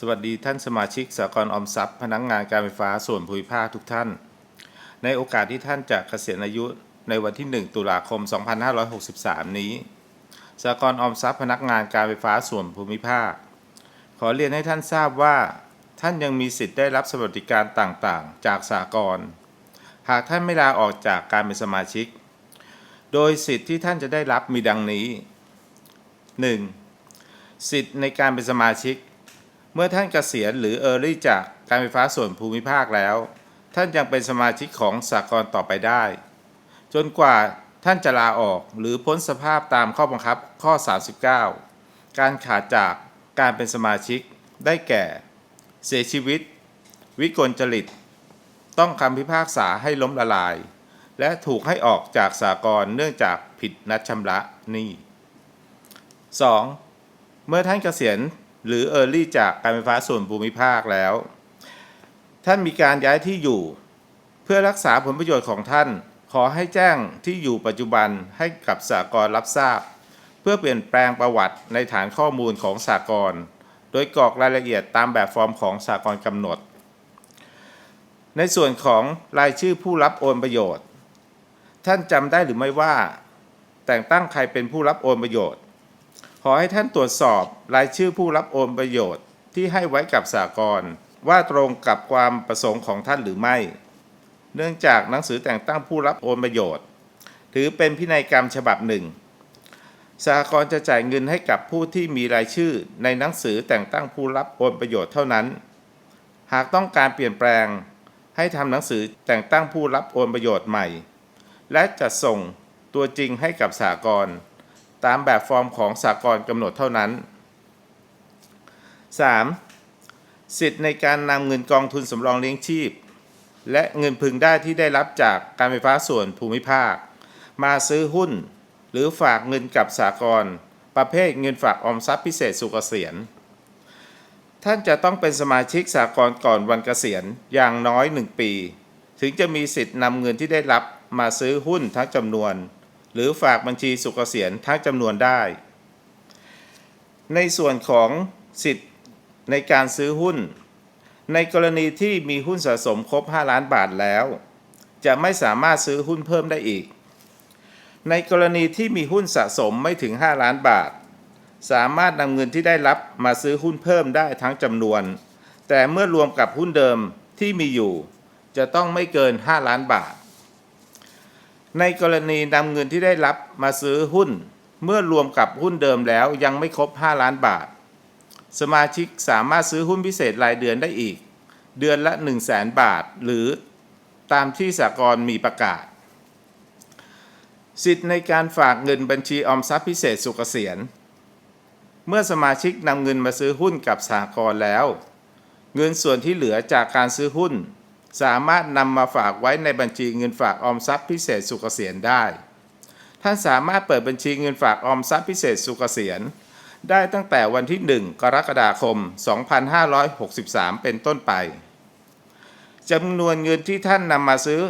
สวัสดีท่านสมาชิกสากลอมทรัพย์ พนักงานการไฟฟ้าส่วนภูมิภาคทุกท่าน ในโอกาสที่ท่านจะเกษียณอายุในวันที่ 1 ตุลาคม 2563 นี้สากลออมทรัพย์พนักงานการไฟฟ้าส่วนภูมิภาค ขอเรียนให้ท่านทราบว่า ท่านยังมีสิทธิ์ได้รับสวัสดิการต่างๆ จากสากลหากท่านไม่ลาออกจากการเป็นสมาชิก โดยสิทธิ์ที่ท่านจะได้รับมีดังนี้ 1. สิทธิ์ในการเป็นสมาชิก เมื่อท่านเกษียณหรือเออรี่จากการไฟฟ้าส่วนภูมิภาคแล้ว ท่านยังเป็นสมาชิกของสากลต่อไปได้ จนกว่าท่านจะลาออกหรือพ้นสภาพตามข้อบังคับข้อ 39 การขาดจากการเป็นสมาชิกได้แก่ เสียชีวิต วิกลจริต ต้องคำพิพากษาให้ล้มละลาย และถูกให้ออกจากสากลเนื่องจากผิดนัดชำระหนี้ 2. เมื่อท่านเกษียณ หรือเออรี่จากการไฟฟ้าส่วนภูมิภาคแล้ว ท่านมีการย้ายที่อยู่ เพื่อรักษาผลประโยชน์ของท่าน ขอให้แจ้งที่อยู่ปัจจุบันให้กับสากลรับทราบ เพื่อเปลี่ยนแปลงประวัติในฐานข้อมูลของสากลโดยกรอกรายละเอียดตามแบบฟอร์มของสากลกำหนด ในส่วนของรายชื่อผู้รับโอนประโยชน์ ท่านจำได้หรือไม่ว่า แต่งตั้งใครเป็นผู้รับโอนประโยชน์ ขอให้ท่านตรวจสอบรายชื่อผู้รับโอนประโยชน์ที่ให้ไว้กับสากลว่าตรงกับความประสงค์ของท่านหรือไม่ เนื่องจากหนังสือแต่งตั้งผู้รับโอนประโยชน์ ถือเป็นพินัยกรรมฉบับหนึ่งสากลจะจ่ายเงินให้กับผู้ที่มีรายชื่อในหนังสือแต่งตั้งผู้รับโอนประโยชน์เท่านั้น หากต้องการเปลี่ยนแปลง ให้ทำหนังสือแต่งตั้งผู้รับโอนประโยชน์ใหม่ และจัดส่งตัวจริงให้กับสากล ตามแบบฟอร์มของสากลกำหนดเท่านั้น 3. สิทธิ์ในการนำเงินกองทุนสำรองเลี้ยงชีพ และเงินพึงได้ที่ได้รับจากการไฟฟ้าส่วนภูมิภาค มาซื้อหุ้น หรือฝากเงินกับสากลประเภทเงินฝากออมทรัพย์พิเศษสุกเกษียณ ท่านจะต้องเป็นสมาชิกสากลก่อนวันเกษียณอย่างน้อย 1 ปี ถึงจะมีสิทธิ์นำเงินที่ได้รับมาซื้อหุ้นทั้งจำนวน หรือฝากบัญชีสุกเกษียณทั้งจำนวนได้ ในส่วนของสิทธิ์ในการซื้อหุ้น ในกรณีที่มีหุ้นสะสมครบ 5 ล้านบาทแล้ว จะไม่สามารถซื้อหุ้นเพิ่มได้อีก ในกรณีที่มีหุ้นสะสมไม่ถึง 5 ล้านบาท สามารถนำเงินที่ได้รับมาซื้อหุ้นเพิ่มได้ทั้งจำนวน แต่เมื่อรวมกับหุ้นเดิมที่มีอยู่ จะต้องไม่เกิน 5 ล้านบาท ในกรณีนำเงินที่ได้รับมาซื้อหุ้น เมื่อรวมกับหุ้นเดิมแล้วยังไม่ครบ 5 ล้านบาท สมาชิกสามารถซื้อหุ้นพิเศษรายเดือนได้อีก เดือนละ 1 0 0 0 0แบาท หรือตามที่สากลมีประกาศ สิทธิ์ในการฝากเงินบัญชีออมทรัพย์พิเศษสุกเกษียณ เมื่อสมาชิกนำเงินมาซื้อหุ้นกับสากลแล้ว เงินส่วนที่เหลือจากการซื้อหุ้น สามารถนำมาฝากไว้ในบัญชีเงินฝากออมทรัพย์พิเศษสุกเกษียณได้ ท่านสามารถเปิดบัญชีเงินฝากออมทรัพย์พิเศษสุกเกษียณได้ตั้งแต่วันที่ 1 กรกฎาคม 2563 เป็นต้นไปจำนวนเงินที่ท่านนำมาซื้อ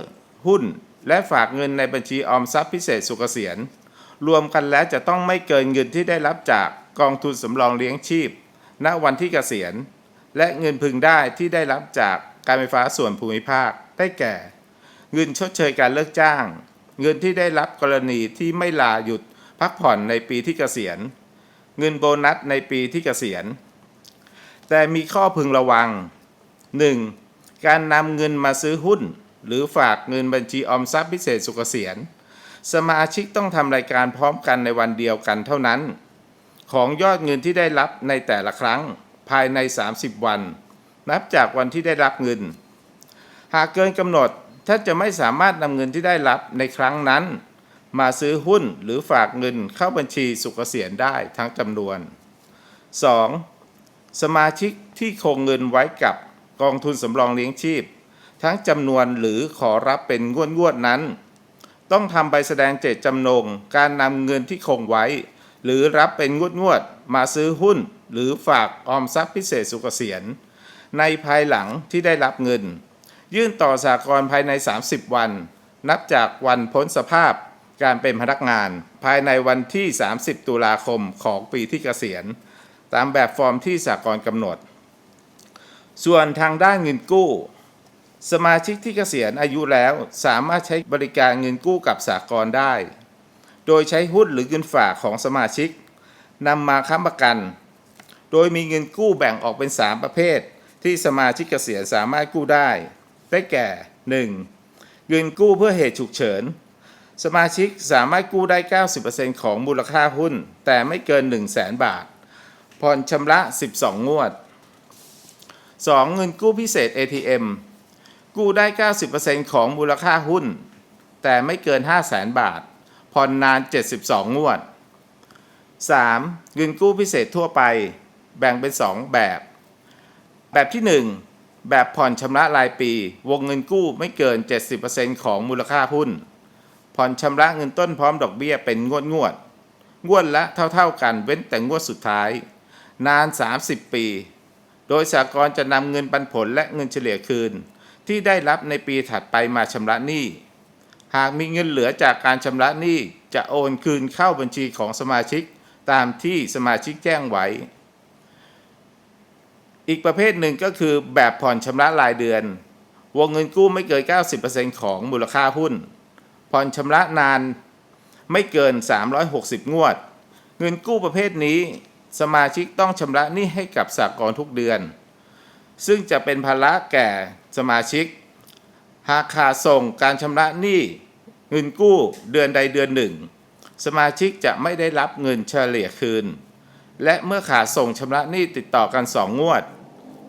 หุ้น และฝากเงินในบัญชีออมทรัพย์พิเศษสุกเกษียณรวมกันแล้วจะต้องไม่เกินเงินที่ได้รับจากกองทุนสำรองเลี้ยงชีพ ณวันที่เกษียณ และเงินพึงได้ที่ได้รับจาก การไฟฟ้าส่วนภูมิภาคได้แก่ เงินชดเชยการเลิกจ้าง เงินที่ได้รับกรณีที่ไม่ลาหยุดพักผ่อนในปีที่เกษียณ เงินโบนัสในปีที่เกษียณ แต่มีข้อพึงระวัง 1. การนำเงินมาซื้อหุ้น หรือฝากเงินบัญชีออมทรัพย์พิเศษสุกเกษียณ สมาชิกต้องทำรายการพร้อมกันในวันเดียวกันเท่านั้น ของยอดเงินที่ได้รับในแต่ละครั้งภายใน 30 วัน นับจากวันที่ได้รับเงิน หากเกินกำหนดท่านจะไม่สามารถนำเงินที่ได้รับในครั้งนั้น มาซื้อหุ้นหรือฝากเงินเข้าบัญชีสุกเกษียณได้ทั้งจำนวน 2. สมาชิกที่คงเงินไว้กับกองทุนสำรองเลี้ยงชีพ ทั้งจำนวนหรือขอรับเป็นงวดงวดนั้น ต้องทำใบแสดงเจตจำนงการนำเงินที่คงไว้ หรือรับเป็นงวดงวดมาซื้อหุ้น หรือฝากออมทรัพย์พิเศษสุกเกษียณ ในภายหลังที่ได้รับเงิน ยื่นต่อสากลภายใน 30 วัน นับจากวันพ้นสภาพการเป็นพนักงาน ภายในวันที่ 30 ตุลาคมของปีที่เกษียณ ตามแบบฟอร์มที่สากลกำหนด ส่วนทางด้านเงินกู้ สมาชิกที่เกษียณอายุแล้วสามารถใช้บริการเงินกู้กับสากลได้ โดยใช้หุ้นหรือเงินฝากของสมาชิกนำมาค้ำประกัน โดยมีเงินกู้แบ่งออกเป็น 3 ประเภท ที่สมาชิกเกษียณสามารถกู้ได้ ได้แก่ 1. เงินกู้เพื่อเหตุฉุกเฉิน สมาชิกสามารถกู้ได้ 90%ของมูลค่าหุ้น แต่ไม่เกิน 1 0 0 0 0แบาท ผ่อนชำระ 12 งวด 2. เงินกู้พิเศษ ATM กู้ได้ 90%ของมูลค่าหุ้น แต่ไม่เกิน 5 0 0แสนบาท ผ่อนนาน 72 งวด 3. เงินกู้พิเศษทั่วไป แบ่งเป็น 2 แบบ แบบที่ 1 แบบผ่อนชำระรายปี วงเงินกู้ไม่เกิน 70%ของมูลค่าหุ้น ผ่อนชำระเงินต้นพร้อมดอกเบี้ยเป็นงวดงวด งวดละเท่า ๆกันเว้นแต่งวดสุดท้าย นาน 30 ปี โดยสากลจะนำเงินปันผลและเงินเฉลี่ยคืน ที่ได้รับในปีถัดไปมาชำระหนี้ หากมีเงินเหลือจากการชำระหนี้จะโอนคืนเข้าบัญชีของสมาชิกตามที่สมาชิกแจ้งไว้ อีกประเภทหนึ่งก็คือแบบผ่อนชำระรายเดือน วงเงินกู้ไม่เกิน 90%ของมูลค่าหุ้น ผ่อนชำระนานไม่เกิน 360 งวด เงินกู้ประเภทนี้ สมาชิกต้องชำระหนี้ให้กับสากลทุกเดือน ซึ่งจะเป็นภาระแก่สมาชิก หากขาดส่งการชำระหนี้เงินกู้เดือนใดเดือนหนึ่ง สมาชิกจะไม่ได้รับเงินเฉลี่ยคืน และเมื่อขาดส่งชำระหนี้ติดต่อกันสองงวด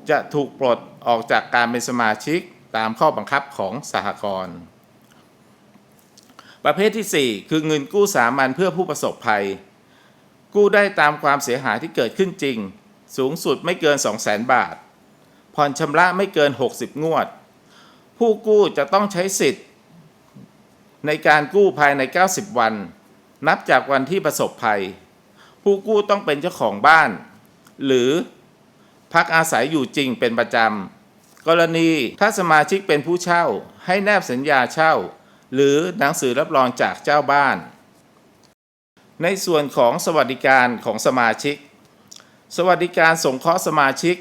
จะถูกปลดออกจากการเป็นสมาชิกตามข้อบังคับของสหกรณ์ประเภทที่ 4 คือเงินกู้สามัญเพื่อผู้ประสบภัย กู้ได้ตามความเสียหายที่เกิดขึ้นจริง สูงสุดไม่เกิน 200,000 บาท ผ่อนชำระไม่เกิน 60 งวด ผู้กู้จะต้องใช้สิทธิ์ ในการกู้ภายใน 90 วัน นับจากวันที่ประสบภัย ผู้กู้ต้องเป็นเจ้าของบ้าน หรือพักอาศัยอยู่จริงเป็นประจำ กรณีถ้าสมาชิกเป็นผู้เช่า ให้แนบสัญญาเช่า หรือหนังสือรับรองจากเจ้าบ้าน ในส่วนของสวัสดิการของสมาชิก สวัสดิการสงเคราะห์สมาชิก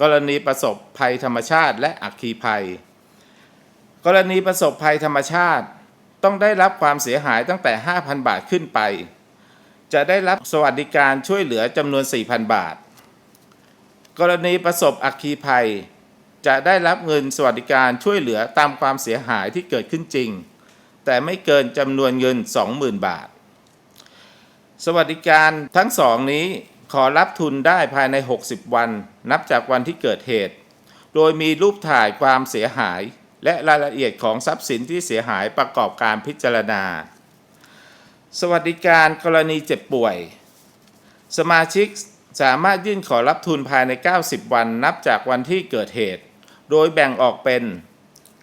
กรณีประสบภัยธรรมชาติ และอัคคีภัย กรณีประสบภัยธรรมชาติ ต้องได้รับความเสียหายตั้งแต่ 5,000 บาทขึ้นไป จะได้รับสวัสดิการช่วยเหลือจำนวน 4,000 บาท กรณีประสบอัคคีภัย จะได้รับเงินสวัสดิการช่วยเหลือตามความเสียหายที่เกิดขึ้นจริง แต่ไม่เกินจำนวนเงิน 20,000 บาท สวัสดิการทั้งสองนี้ขอรับทุนได้ภายใน 60 วัน นับจากวันที่เกิดเหตุ โดยมีรูปถ่ายความเสียหาย และรายละเอียดของทรัพย์สินที่เสียหายประกอบการพิจารณา สวัสดิการกรณีเจ็บป่วย สมาชิกสามารถยื่นขอรับทุนภายใน 90 วันนับจากวันที่เกิดเหตุ โดยแบ่งออกเป็น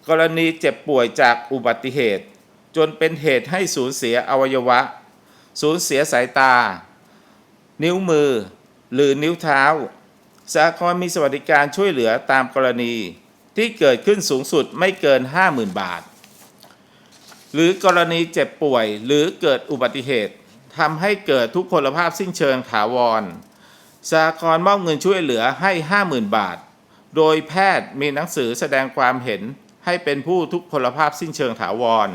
กรณีเจ็บป่วยจากอุบัติเหตุ จนเป็นเหตุให้สูญเสียอวัยวะ สูญเสียสายตา นิ้วมือ หรือนิ้วเท้าสากลมีสวัสดิการช่วยเหลือตามกรณีที่เกิดขึ้นสูงสุดไม่เกิน 50,000 บาท หรือกรณีเจ็บป่วยหรือเกิดอุบัติเหตุทำให้เกิดทุกพลภาพสิ้นเชิงถาวรสากลมอบเงินช่วยเหลือให้ 50,000 บาท โดยแพทย์มีหนังสือแสดงความเห็นให้เป็นผู้ทุกพลภาพสิ้นเชิงถาวร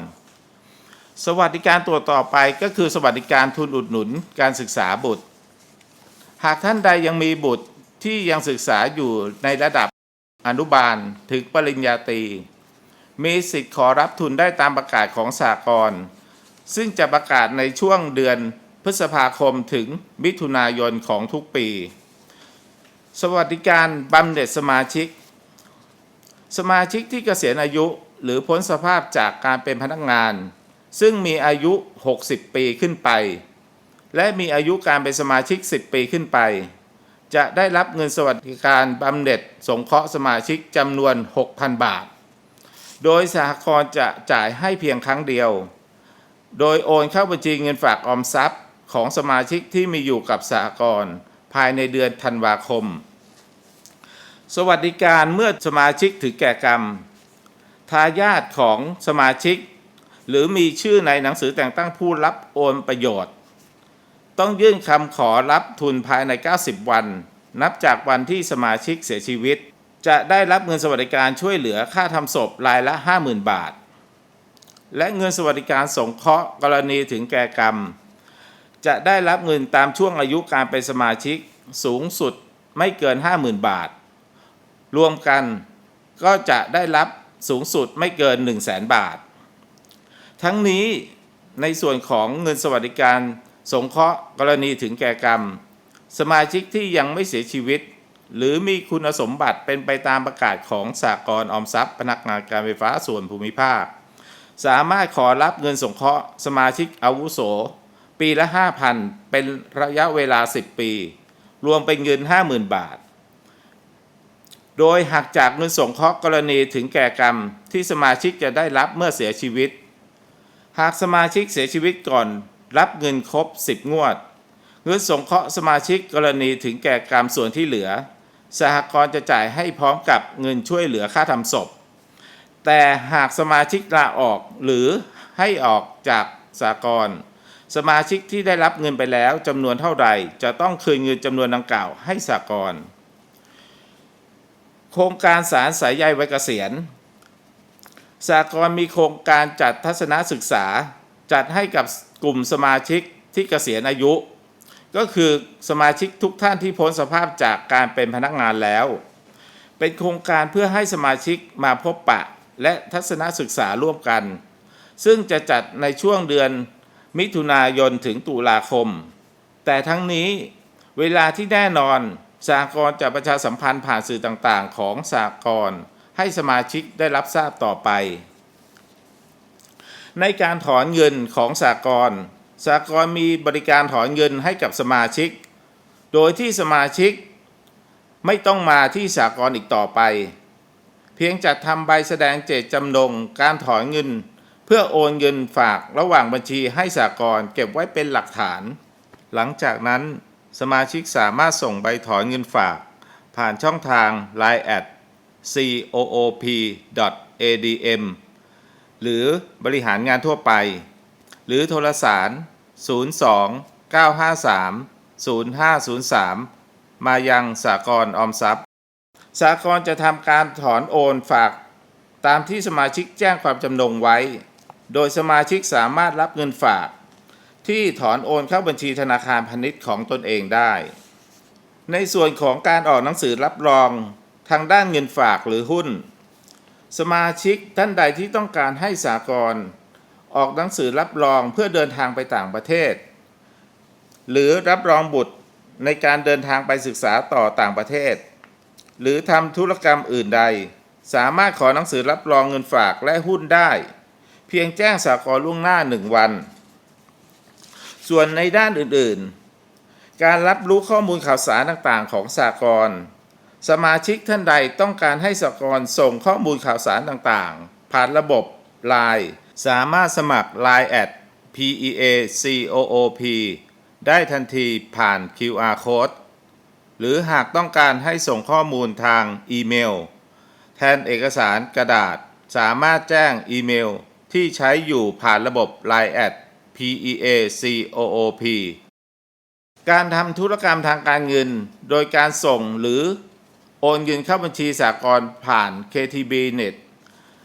สวัสดิการตัวต่อไปก็คือสวัสดิการทุนอุดหนุนการศึกษาบุตร หากท่านใดยังมีบุตรที่ยังศึกษาอยู่ในระดับอนุบาลถึงปริญญาตรี มีสิทธิ์ขอรับทุนได้ตามประกาศของสากลซึ่งจะประกาศในช่วงเดือนพฤษภาคมถึงมิถุนายนของทุกปี สวัสดิการบำเหน็จสมาชิก สมาชิกที่เกษียณอายุหรือพ้นสภาพจากการเป็นพนักงาน ซึ่งมีอายุ 60 ปีขึ้นไป และมีอายุการเป็นสมาชิก 10 ปีขึ้นไป จะได้รับเงินสวัสดิการบำเหน็จสงเคราะห์สมาชิกจำนวน 6,000 บาท โดยสหกรณ์จะจ่ายให้เพียงครั้งเดียว โดยโอนเข้าบัญชีเงินฝากออมทรัพย์ของสมาชิกที่มีอยู่กับสหกรณ์ภายในเดือนธันวาคม สวัสดิการเมื่อสมาชิกถึงแก่กรรม ทายาทของสมาชิก หรือมีชื่อในหนังสือแต่งตั้งผู้รับโอนประโยชน์ ต้องยื่นคำขอรับทุนภายใน 90 วัน นับจากวันที่สมาชิกเสียชีวิต จะได้รับเงินสวัสดิการช่วยเหลือค่าทำศพรายละ 50,000 บาท และเงินสวัสดิการสงเคราะห์กรณีถึงแก่กรรม จะได้รับเงินตามช่วงอายุการเป็นสมาชิกสูงสุดไม่เกิน 50,000 บาท รวมกันก็จะได้รับสูงสุดไม่เกิน 1 0 0 0 0แบาท ทั้งนี้ในส่วนของเงินสวัสดิการสงเคราะห์กรณีถึงแก่กรรม สมาชิกที่ยังไม่เสียชีวิต หรือมีคุณสมบัติเป็นไปตามประกาศของสากลออมทรัพย์ พนักงานการไฟฟ้าส่วนภูมิภาค สามารถขอรับเงินสงเคราะห์สมาชิกอาวุโส ปีละ 5,000 เป็นระยะเวลา 10 ปี รวมเป็นเงิน 50,000 บาท โดยหักจากเงินสงเคราะห์กรณีถึงแก่กรรมที่สมาชิกจะได้รับเมื่อเสียชีวิต หากสมาชิกเสียชีวิตก่อน รับเงินครบ 10 งวด เงินสงเคราะห์สมาชิกกรณีถึงแก่กรรมส่วนที่เหลือ สหกรณ์จะจ่ายให้พร้อมกับเงินช่วยเหลือค่าทำศพ แต่หากสมาชิกลาออกหรือให้ออกจากสหกรณ์สมาชิกที่ได้รับเงินไปแล้วจำนวนเท่าใดจะต้องคืนเงินจำนวนดังกล่าวให้สหกรณ์โครงการสารสายใยไวัยเกษียณสากลมีโครงการจัดทัศนศึกษา จัดให้กับกลุ่มสมาชิกที่เกษียณอายุ ก็คือสมาชิกทุกท่านที่พ้นสภาพจากการเป็นพนักงานแล้ว เป็นโครงการเพื่อให้สมาชิกมาพบปะ และทัศนศึกษาร่วมกัน ซึ่งจะจัดในช่วงเดือนมิถุนายนถึงตุลาคม แต่ทั้งนี้เวลาที่แน่นอนสากลจะประชาสัมพันธ์ผ่านสื่อต่างๆ ของสากลให้สมาชิกได้รับทราบต่อไป ในการถอนเงินของสากล สากลมีบริการถอนเงินให้กับสมาชิก โดยที่สมาชิกไม่ต้องมาที่สากลอีกต่อไป เพียงจัดทำใบแสดงเจตจำนงการถอนเงิน เพื่อโอนเงินฝากระหว่างบัญชีให้สากลเก็บไว้เป็นหลักฐาน หลังจากนั้นสมาชิกสามารถส่งใบถอนเงินฝาก ผ่านช่องทาง Line at coop.adm หรือบริหารงานทั่วไป หรือโทรสาร 02 953 0503 มายังสากลออมทรัพย์สากลจะทำการถอนโอนฝาก ตามที่สมาชิกแจ้งความจำนงไว้ โดยสมาชิกสามารถรับเงินฝาก ที่ถอนโอนเข้าบัญชีธนาคารพาณิชย์ของตนเองได้ ในส่วนของการออกหนังสือรับรองทางด้านเงินฝากหรือหุ้น สมาชิกท่านใดที่ต้องการให้สากล ออกหนังสือรับรองเพื่อเดินทางไปต่างประเทศ หรือรับรองบุตรในการเดินทางไปศึกษาต่อต่างประเทศ หรือทำธุรกรรมอื่นใด สามารถขอหนังสือรับรองเงินฝากและหุ้นได้ เพียงแจ้งสากลล่วงหน้าหนึ่งวัน ส่วนในด้านอื่นๆ การรับรู้ข้อมูลข่าวสารต่างๆ ของสากลสมาชิกท่านใดต้องการให้สากลส่งข้อมูลข่าวสารต่างๆ ผ่านระบบ Line สามารถสมัคร Line at PEACOOP ได้ทันทีผ่าน QR Code หรือหากต้องการให้ส่งข้อมูลทางอีเมล แทนเอกสารกระดาษ สามารถแจ้งอีเมลที่ใช้อยู่ผ่านระบบ Line at PEACOOP การทำธุรกรรมทางการเงิน โดยการส่งหรือโอนเงินเข้าบัญชีสากลผ่าน KTB Net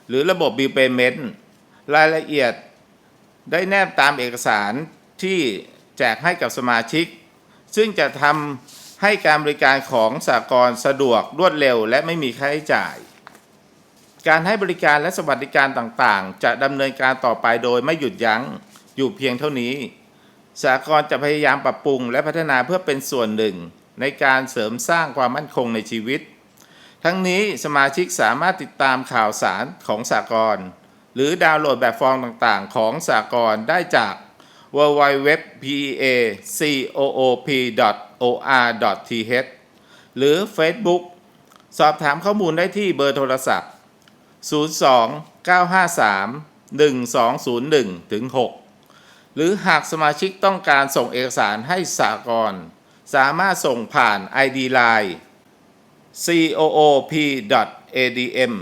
หรือระบบ Bill Payment รายละเอียดได้แนบตามเอกสารที่แจกให้กับสมาชิก ซึ่งจะทำให้การบริการของสากลสะดวกรวดเร็ว และไม่มีค่าใช้จ่าย การให้บริการและสวัสดิการต่างๆ จะดำเนินการต่อไปโดยไม่หยุดยั้งอยู่เพียงเท่านี้สากลจะพยายามปรับปรุงและพัฒนาเพื่อเป็นส่วนหนึ่ง ในการเสริมสร้างความมั่นคงในชีวิต ทั้งนี้สมาชิกสามารถติดตามข่าวสารของสากล หรือดาวน์โหลดแบบฟอร์มต่างๆ ของสากลได้จาก www.peacoop.or.th หรือ Facebook สอบถามข้อมูลได้ที่เบอร์โทรศัพท์ 02 953 1201ถึง6หรือหากสมาชิกต้องการส่งเอกสารให้สากลสามารถส่งผ่าน ID Line coop.adm